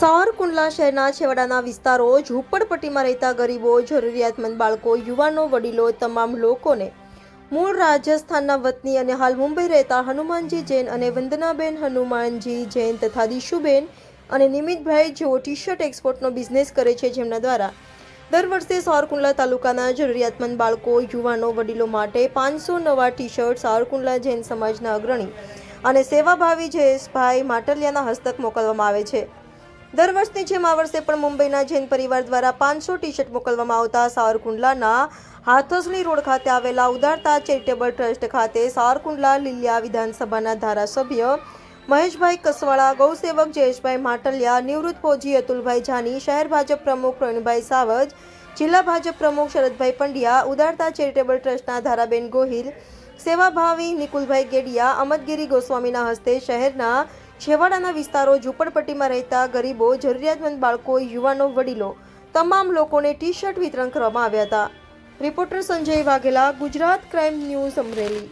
સાવરકુંડલા શહેરના છેવાડાના વિસ્તારો ઝૂંપડપટ્ટીમાં રહેતા ગરીબો, જરૂરિયાતમંદ બાળકો, યુવાનો, વડીલો તમામ લોકોને મૂળ રાજસ્થાનના વતની અને હાલ મુંબઈ રહેતા હનુમાનજી જૈન અને વંદનાબેન હનુમાનજી જૈન તથા દિશુબેન અને નિમિતભાઈ જેઓ ટી શર્ટ એક્સપોર્ટનો બિઝનેસ કરે છે જેમના દ્વારા દર વર્ષે સાવરકુંડલા તાલુકાના જરૂરિયાતમંદ બાળકો, યુવાનો, વડીલો માટે પાંચસો નવા ટી શર્ટ સાવરકુંડલા જૈન સમાજના અગ્રણી અને સેવાભાવી જયેશભાઈ માટલિયાના હસ્તક મોકલવામાં આવે છે. દર વર્ષની જેમ આ વર્ષે પણ મુંબઈના જૈન પરિવાર દ્વારા પાંચસો ટી શર્ટ મોકલવામાં આવતા સાવરકુંડલાના હાથસણી રોડ ખાતે આવેલા ઉદારતા ચેરિટેબલ ટ્રસ્ટ ખાતે સાવરકુંડલા લીલિયા વિધાનસભાના ધારાસભ્ય મહેશભાઈ કસવાળા, ગૌસેવક જયેશભાઈ માટલિયા, નિવૃત્ત ફૌજી અતુલભાઈ જાની, શહેર ભાજપ પ્રમુખ પ્રવીણભાઈ સાવજ, જિલ્લા ભાજપ પ્રમુખ શરદભાઈ પંડ્યા, ઉદારતા ચેરિટેબલ ટ્રસ્ટના ધારાબેન ગોહિલ, સેવાભાવી નિકુલભાઈ ગેડિયા, અમદગીરી ગોસ્વામીના હસ્તે શહેરના છેવાડાના વિસ્તારો ઝૂંપડપટ્ટીમાં રહેતા ગરીબો, જરૂરિયાતમંદ બાળકો, યુવાનો, વડીલો તમામ લોકોને ટી શર્ટ વિતરણ કરવામાં આવ્યા હતા. Reporter Sanjay Vaghela, Gujarat crime news Amreli.